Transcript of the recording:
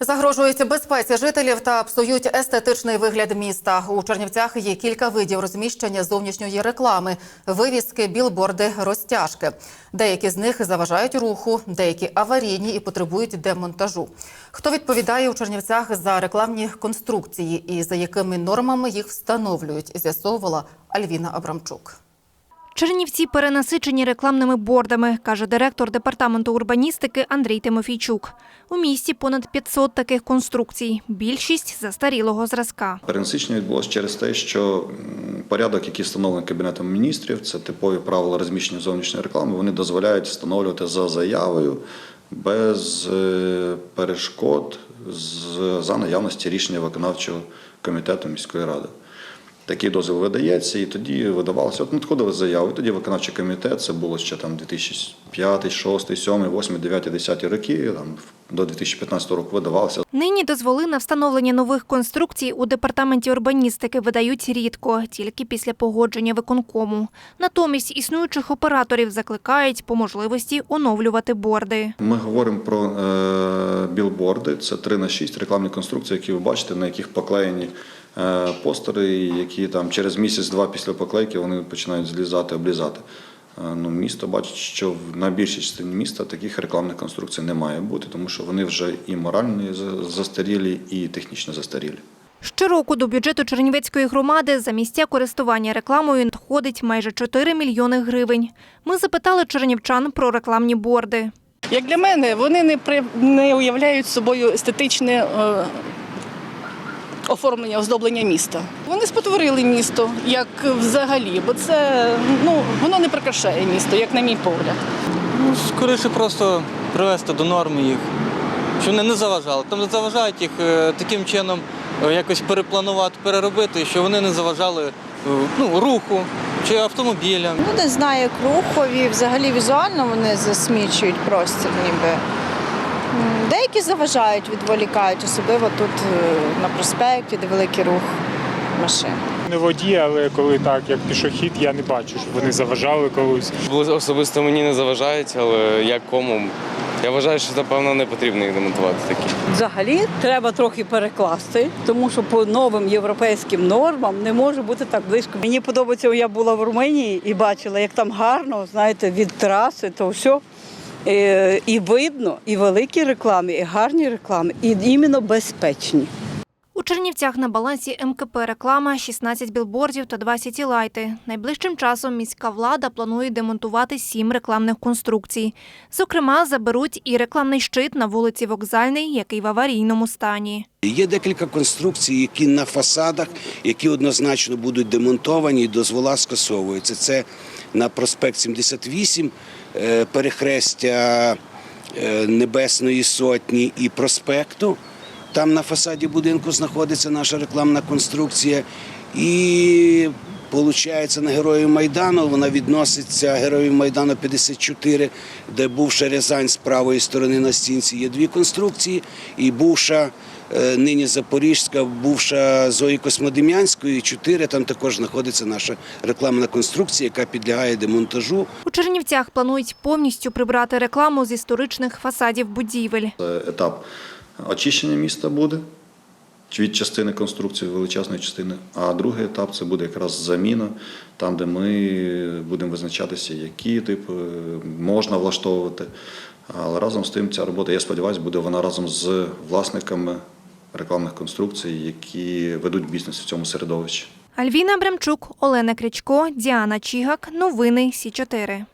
Загрожують безпеці жителів та псують естетичний вигляд міста. У Чернівцях є кілька видів розміщення зовнішньої реклами: вивіски, білборди, розтяжки. Деякі з них заважають руху, деякі аварійні і потребують демонтажу. Хто відповідає у Чернівцях за рекламні конструкції і за якими нормами їх встановлюють, з'ясовувала Альвіна Абрамчук. Чернівці перенасичені рекламними бордами, каже директор департаменту урбаністики Андрій Тимофійчук. У місті понад 500 таких конструкцій, більшість застарілого зразка. Перенасичення відбулося через те, що порядок, який встановлений Кабінетом міністрів, це типові правила розміщення зовнішньої реклами, вони дозволяють встановлювати за заявою без е, перешкод за наявності рішення виконавчого комітету міської ради. Такий дозвіл видається, і тоді видавалося. От надходили заяви. Тоді виконавчий комітет, це було ще там 2005, 2006, 2007, 2008, 2009, 2010 роки, там до 2015 року видавалося. Нині дозволи на встановлення нових конструкцій у департаменті урбаністики видають рідко, тільки після погодження виконкому. Натомість існуючих операторів закликають по можливості оновлювати борди. Ми говоримо про е, білборди. Це 3 на 6 рекламні конструкції, які ви бачите, на яких поклеєні е, постери, які там через місяць-два після поклейки вони починають злізати, облізати. Ну, місто бачить, що в- на більшій частині міста таких рекламних конструкцій не має бути, тому що вони вже і морально застарілі, і технічно застарілі. Щороку до бюджету Чернівецької громади за місця користування рекламою надходить майже 4 мільйони гривень. Ми запитали чернівчан про рекламні борди. Як для мене, вони не, при, не уявляють собою естетичне е, оформлення, оздоблення міста. Вони спотворили місто як взагалі, бо це ну, воно не прикрашає місто, як на мій погляд. Ну, скоріше просто привести до норми їх, щоб вони не заважали. Там заважають їх е, таким чином е, якось перепланувати, переробити, щоб вони не заважали е, ну, руху чи автомобілям. Ну, не знаю, як рухові, взагалі візуально вони засмічують простір ніби. Деякі заважають, відволікають, особливо тут е, на проспекті, де великий рух машин. Не водій, але коли так, як пішохід, я не бачу, щоб вони заважали колись. Особисто мені не заважають, але як кому. Я вважаю, що напевно не потрібно їх демонтувати такі. Взагалі треба трохи перекласти, тому що по новим європейським нормам не може бути так близько. Мені подобається, я була в Румунії і бачила, як там гарно, знаєте, від траси, то все. Е, І видно, і великі реклами, і гарні реклами, і іменно безпечні. У Чернівцях на балансі МКП реклама 16 білбордів та 2 сітілайти. Найближчим часом міська влада планує демонтувати сім рекламних конструкцій. Зокрема, заберуть і рекламний щит на вулиці Вокзальний, який в аварійному стані. Є декілька конструкцій, які на фасадах, які однозначно будуть демонтовані і дозвола скасовуються. Це на проспект 78, е, перехрестя е, Небесної Сотні і проспекту. Там на фасаді будинку знаходиться наша рекламна конструкція. І Получається на Героїв Майдану. Вона відноситься Героїв Майдану 54, де бувша Рязань з правої сторони на стінці є дві конструкції, і бувша е, нині Запорізька, бувша Зої Космодем'янської, чотири. Там також знаходиться наша рекламна конструкція, яка підлягає демонтажу. У Чернівцях планують повністю прибрати рекламу з історичних фасадів будівель. Етап очищення міста буде від частини конструкції, величезної частини. А другий етап це буде якраз заміна, там, де ми будемо визначатися, які типи можна влаштовувати. Але разом з тим ця робота, я сподіваюся, буде вона разом з власниками рекламних конструкцій, які ведуть бізнес в цьому середовищі. Альвіна Бремчук, Олена Крячко, Діана Чігак. Новини Сі 4